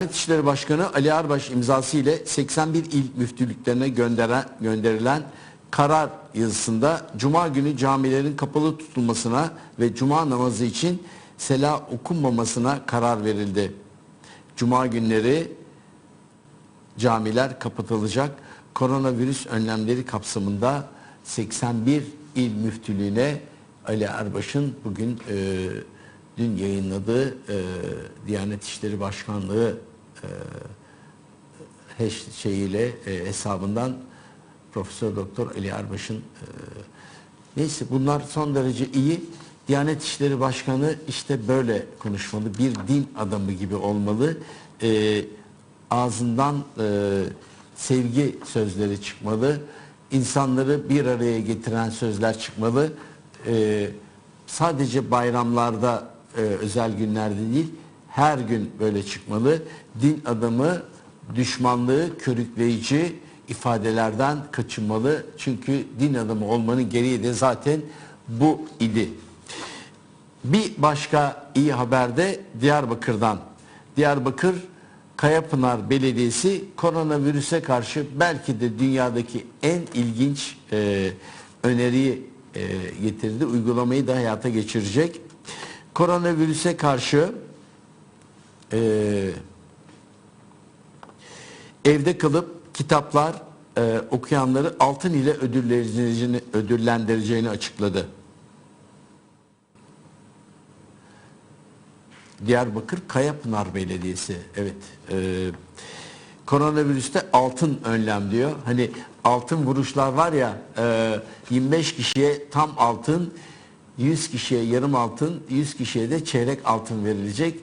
Diyanet İşleri Başkanı Ali Arbaş imzası ile 81 il müftülüklerine gönderen, gönderilen karar yazısında Cuma günü camilerin kapalı tutulmasına ve Cuma namazı için sela okunmamasına karar verildi. Cuma günleri camiler kapatılacak. Koronavirüs önlemleri kapsamında 81 il müftülüğüne Ali Erbaş'ın bugün e, dün yayınladığı e, Diyanet İşleri Başkanlığı e, şeyiyle e, hesabından Profesör Doktor Ali Erbaş'ın e, neyse bunlar son derece iyi. Diyanet İşleri Başkanı işte böyle konuşmalı. Bir din adamı gibi olmalı. E, ağzından e, sevgi sözleri çıkmalı. İnsanları bir araya getiren sözler çıkmalı. E, sadece bayramlarda e, özel günlerde değil her gün böyle çıkmalı. Din adamı düşmanlığı körükleyici ifadelerden kaçınmalı. Çünkü din adamı olmanın gereği de zaten bu idi. Bir başka iyi haber de Diyarbakır'dan. Diyarbakır Kayapınar Belediyesi koronavirüse karşı belki de dünyadaki en ilginç e, öneriyi e, getirdi. Uygulamayı da hayata geçirecek. Koronavirüse karşı e, evde kalıp kitaplar e, okuyanları altın ile ödüllendireceğini, açıkladı. Diyarbakır Kayapınar Belediyesi. Evet. E, koronavirüste altın önlem diyor. Hani altın vuruşlar var ya e, 25 kişiye tam altın 100 kişiye yarım altın 100 kişiye de çeyrek altın verilecek.